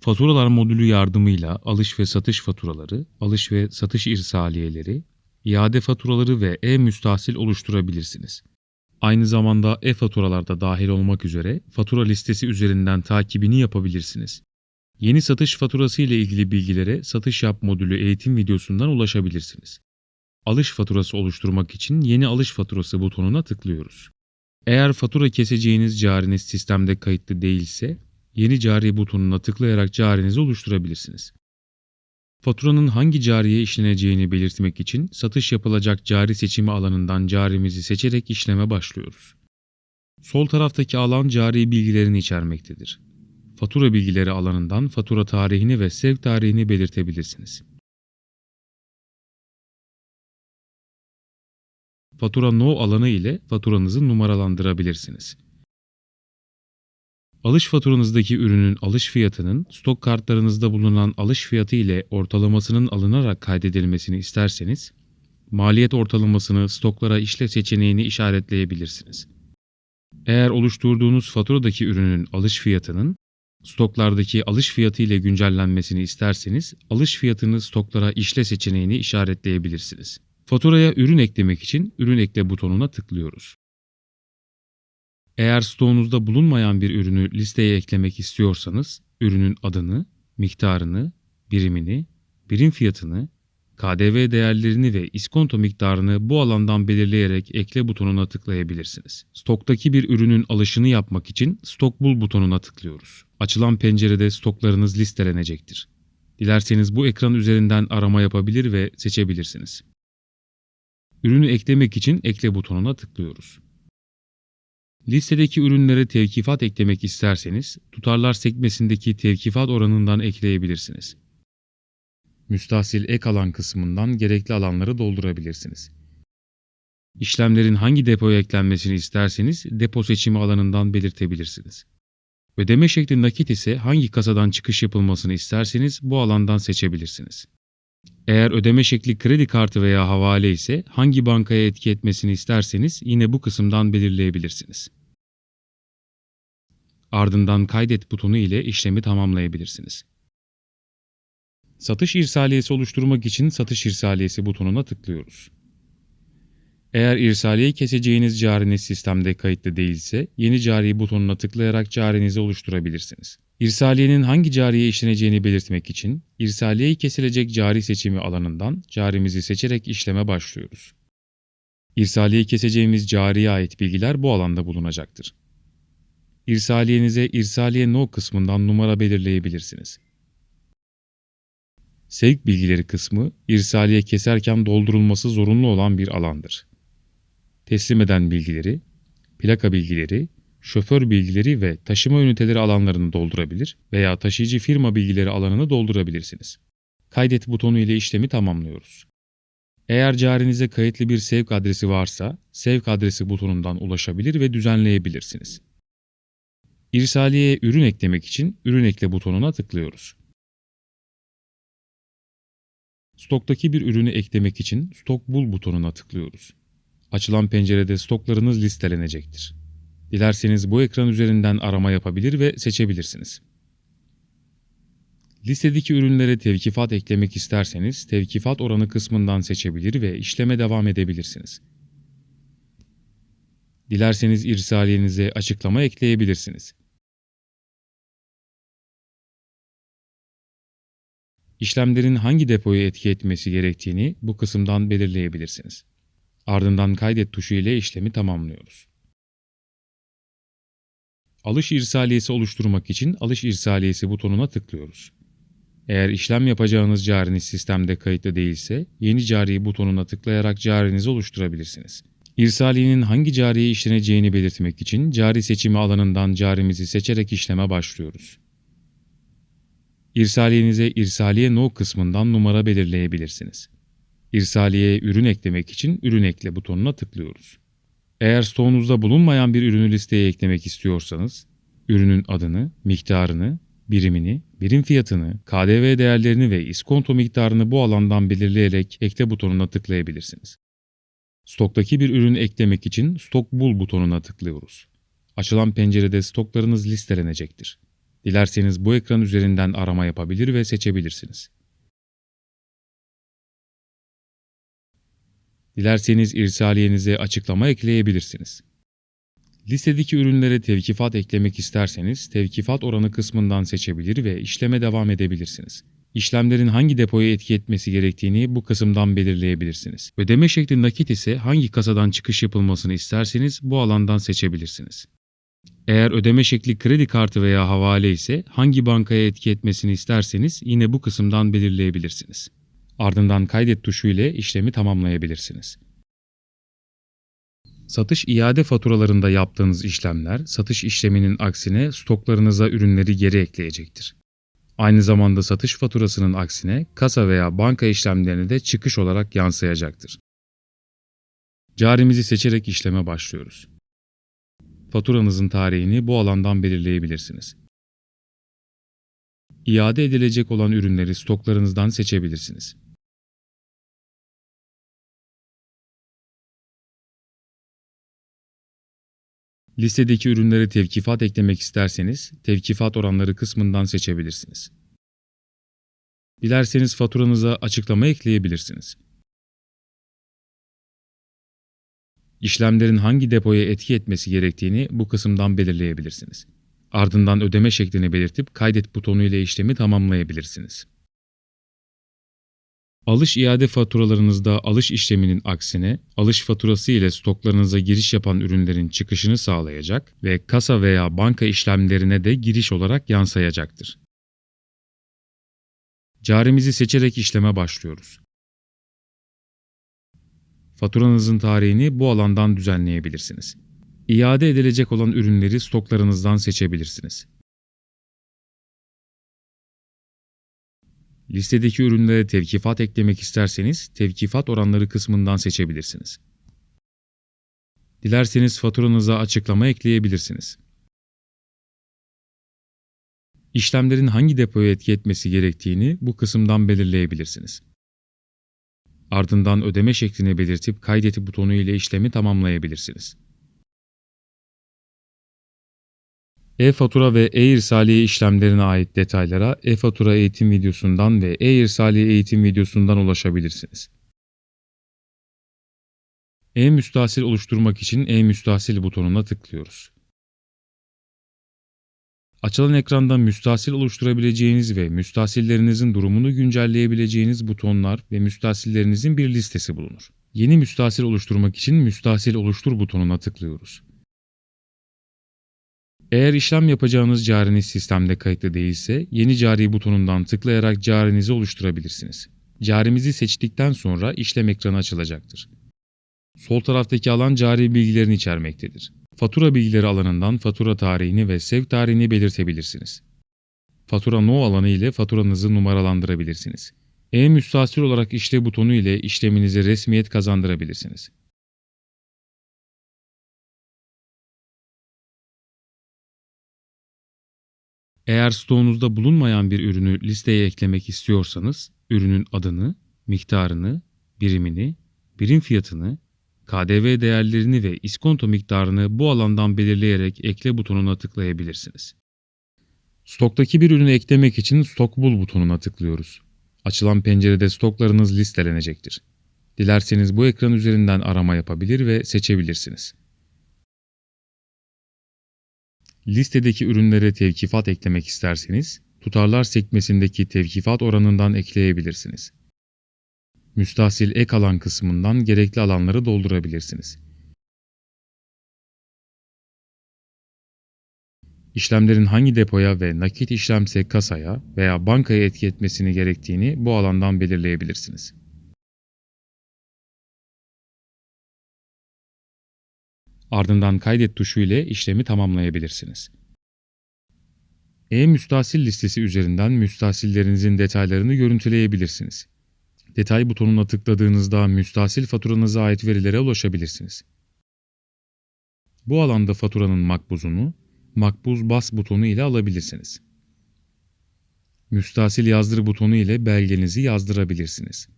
Faturalar modülü yardımıyla alış ve satış faturaları, alış ve satış irsaliyeleri, iade faturaları ve e-müstahsil oluşturabilirsiniz. Aynı zamanda e-faturalarda dahil olmak üzere fatura listesi üzerinden takibini yapabilirsiniz. Yeni satış faturası ile ilgili bilgilere Satış Yap modülü eğitim videosundan ulaşabilirsiniz. Alış faturası oluşturmak için Yeni alış faturası butonuna tıklıyoruz. Eğer fatura keseceğiniz cariniz sistemde kayıtlı değilse, Yeni cari butonuna tıklayarak carinizi oluşturabilirsiniz. Faturanın hangi cariye işleneceğini belirtmek için satış yapılacak cari seçimi alanından carimizi seçerek işleme başlıyoruz. Sol taraftaki alan cari bilgilerini içermektedir. Fatura bilgileri alanından fatura tarihini ve sevk tarihini belirtebilirsiniz. Fatura No alanı ile faturanızı numaralandırabilirsiniz. Alış faturanızdaki ürünün alış fiyatının stok kartlarınızda bulunan alış fiyatı ile ortalamasının alınarak kaydedilmesini isterseniz, maliyet ortalamasını stoklara işle seçeneğini işaretleyebilirsiniz. Eğer oluşturduğunuz faturadaki ürünün alış fiyatının stoklardaki alış fiyatı ile güncellenmesini isterseniz, alış fiyatını stoklara işle seçeneğini işaretleyebilirsiniz. Faturaya ürün eklemek için ürün ekle butonuna tıklıyoruz. Eğer stoğunuzda bulunmayan bir ürünü listeye eklemek istiyorsanız, ürünün adını, miktarını, birimini, birim fiyatını, KDV değerlerini ve iskonto miktarını bu alandan belirleyerek ekle butonuna tıklayabilirsiniz. Stoktaki bir ürünün alışını yapmak için stok bul butonuna tıklıyoruz. Açılan pencerede stoklarınız listelenecektir. Dilerseniz bu ekran üzerinden arama yapabilir ve seçebilirsiniz. Ürünü eklemek için ekle butonuna tıklıyoruz. Listedeki ürünlere tevkifat eklemek isterseniz tutarlar sekmesindeki tevkifat oranından ekleyebilirsiniz. Müstahsil ek alan kısmından gerekli alanları doldurabilirsiniz. İşlemlerin hangi depoya eklenmesini isterseniz depo seçimi alanından belirtebilirsiniz. Ödeme şekli nakit ise hangi kasadan çıkış yapılmasını isterseniz bu alandan seçebilirsiniz. Eğer ödeme şekli kredi kartı veya havale ise hangi bankaya etki etmesini isterseniz yine bu kısımdan belirleyebilirsiniz. Ardından kaydet butonu ile işlemi tamamlayabilirsiniz. Satış irsaliyesi oluşturmak için satış irsaliyesi butonuna tıklıyoruz. Eğer irsaliyeyi keseceğiniz cariniz sistemde kayıtlı değilse yeni cari butonuna tıklayarak carinizi oluşturabilirsiniz. İrsaliyenin hangi cariye işleneceğini belirtmek için irsaliyeyi kesilecek cari seçimi alanından carimizi seçerek işleme başlıyoruz. İrsaliyeyi keseceğimiz cariye ait bilgiler bu alanda bulunacaktır. İrsaliyenize irsaliye no kısmından numara belirleyebilirsiniz. Sevk bilgileri kısmı irsaliye keserken doldurulması zorunlu olan bir alandır. Teslim eden bilgileri, plaka bilgileri, şoför bilgileri ve taşıma üniteleri alanlarını doldurabilir veya taşıyıcı firma bilgileri alanını doldurabilirsiniz. Kaydet butonu ile işlemi tamamlıyoruz. Eğer carinize kayıtlı bir sevk adresi varsa, sevk adresi butonundan ulaşabilir ve düzenleyebilirsiniz. İrsaliyeye ürün eklemek için ürün ekle butonuna tıklıyoruz. Stoktaki bir ürünü eklemek için stok bul butonuna tıklıyoruz. Açılan pencerede stoklarınız listelenecektir. Dilerseniz bu ekran üzerinden arama yapabilir ve seçebilirsiniz. Listedeki ürünlere tevkifat eklemek isterseniz tevkifat oranı kısmından seçebilir ve işleme devam edebilirsiniz. Dilerseniz irsaliyenize açıklama ekleyebilirsiniz. İşlemlerin hangi depoya etki etmesi gerektiğini bu kısımdan belirleyebilirsiniz. Ardından kaydet tuşu ile işlemi tamamlıyoruz. Alış irsaliyesi oluşturmak için alış irsaliyesi butonuna tıklıyoruz. Eğer işlem yapacağınız cariniz sistemde kayıtlı değilse yeni cari butonuna tıklayarak carinizi oluşturabilirsiniz. İrsaliyenin hangi cariye işleneceğini belirtmek için cari seçimi alanından carimizi seçerek işleme başlıyoruz. İrsaliyenize irsaliye no kısmından numara belirleyebilirsiniz. İrsaliyeye ürün eklemek için ürün ekle butonuna tıklıyoruz. Eğer stoğunuzda bulunmayan bir ürünü listeye eklemek istiyorsanız, ürünün adını, miktarını, birimini, birim fiyatını, KDV değerlerini ve iskonto miktarını bu alandan belirleyerek ekle butonuna tıklayabilirsiniz. Stoktaki bir ürünü eklemek için stok bul butonuna tıklıyoruz. Açılan pencerede stoklarınız listelenecektir. Dilerseniz bu ekran üzerinden arama yapabilir ve seçebilirsiniz. Dilerseniz irsaliyenize açıklama ekleyebilirsiniz. Listedeki ürünlere tevkifat eklemek isterseniz tevkifat oranı kısmından seçebilir ve işleme devam edebilirsiniz. İşlemlerin hangi depoya etki etmesi gerektiğini bu kısımdan belirleyebilirsiniz. Ödeme şekli nakit ise hangi kasadan çıkış yapılmasını isterseniz bu alandan seçebilirsiniz. Eğer ödeme şekli kredi kartı veya havale ise hangi bankaya etki etmesini isterseniz yine bu kısımdan belirleyebilirsiniz. Ardından kaydet tuşu ile işlemi tamamlayabilirsiniz. Satış iade faturalarında yaptığınız işlemler satış işleminin aksine stoklarınıza ürünleri geri ekleyecektir. Aynı zamanda satış faturasının aksine kasa veya banka işlemlerine de çıkış olarak yansıyacaktır. Carimizi seçerek işleme başlıyoruz. Faturanızın tarihini bu alandan belirleyebilirsiniz. İade edilecek olan ürünleri stoklarınızdan seçebilirsiniz. Listedeki ürünlere tevkifat eklemek isterseniz tevkifat oranları kısmından seçebilirsiniz. Dilerseniz faturanıza açıklama ekleyebilirsiniz. İşlemlerin hangi depoya etki etmesi gerektiğini bu kısımdan belirleyebilirsiniz. Ardından ödeme şeklini belirtip kaydet butonu ile işlemi tamamlayabilirsiniz. Alış iade faturalarınızda alış işleminin aksine alış faturası ile stoklarınıza giriş yapan ürünlerin çıkışını sağlayacak ve kasa veya banka işlemlerine de giriş olarak yansıyacaktır. Carimizi seçerek işleme başlıyoruz. Faturanızın tarihini bu alandan düzenleyebilirsiniz. İade edilecek olan ürünleri stoklarınızdan seçebilirsiniz. Listedeki ürünlere tevkifat eklemek isterseniz tevkifat oranları kısmından seçebilirsiniz. Dilerseniz faturanıza açıklama ekleyebilirsiniz. İşlemlerin hangi depoya etki etmesi gerektiğini bu kısımdan belirleyebilirsiniz. Ardından ödeme şeklini belirtip kaydet butonu ile işlemi tamamlayabilirsiniz. E-fatura ve e-irsaliye işlemlerine ait detaylara e-fatura eğitim videosundan ve e-irsaliye eğitim videosundan ulaşabilirsiniz. E-müstahsil oluşturmak için e-müstahsil butonuna tıklıyoruz. Açılan ekranda müstahsil oluşturabileceğiniz ve müstahsillerinizin durumunu güncelleyebileceğiniz butonlar ve müstahsillerinizin bir listesi bulunur. Yeni müstahsil oluşturmak için müstahsil oluştur butonuna tıklıyoruz. Eğer işlem yapacağınız cariniz sistemde kayıtlı değilse yeni cari butonundan tıklayarak carinizi oluşturabilirsiniz. Carimizi seçtikten sonra işlem ekranı açılacaktır. Sol taraftaki alan cari bilgilerini içermektedir. Fatura bilgileri alanından fatura tarihini ve sevk tarihini belirtebilirsiniz. Fatura no alanı ile faturanızı numaralandırabilirsiniz. E-müstahsil olarak işle butonu ile işleminize resmiyet kazandırabilirsiniz. Eğer stoğunuzda bulunmayan bir ürünü listeye eklemek istiyorsanız, ürünün adını, miktarını, birimini, birim fiyatını, KDV değerlerini ve iskonto miktarını bu alandan belirleyerek ekle butonuna tıklayabilirsiniz. Stoktaki bir ürünü eklemek için Stok Bul butonuna tıklıyoruz. Açılan pencerede stoklarınız listelenecektir. Dilerseniz bu ekran üzerinden arama yapabilir ve seçebilirsiniz. Listedeki ürünlere tevkifat eklemek isterseniz, tutarlar sekmesindeki tevkifat oranından ekleyebilirsiniz. Müstahsil ek alan kısmından gerekli alanları doldurabilirsiniz. İşlemlerin hangi depoya ve nakit işlemse kasaya veya bankaya etki etmesini gerektiğini bu alandan belirleyebilirsiniz. Ardından kaydet tuşu ile işlemi tamamlayabilirsiniz. E-müstahsil listesi üzerinden müstahsillerinizin detaylarını görüntüleyebilirsiniz. Detay butonuna tıkladığınızda müstahsil faturanıza ait verilere ulaşabilirsiniz. Bu alanda faturanın makbuzunu makbuz bas butonu ile alabilirsiniz. Müstahsil yazdır butonu ile belgenizi yazdırabilirsiniz.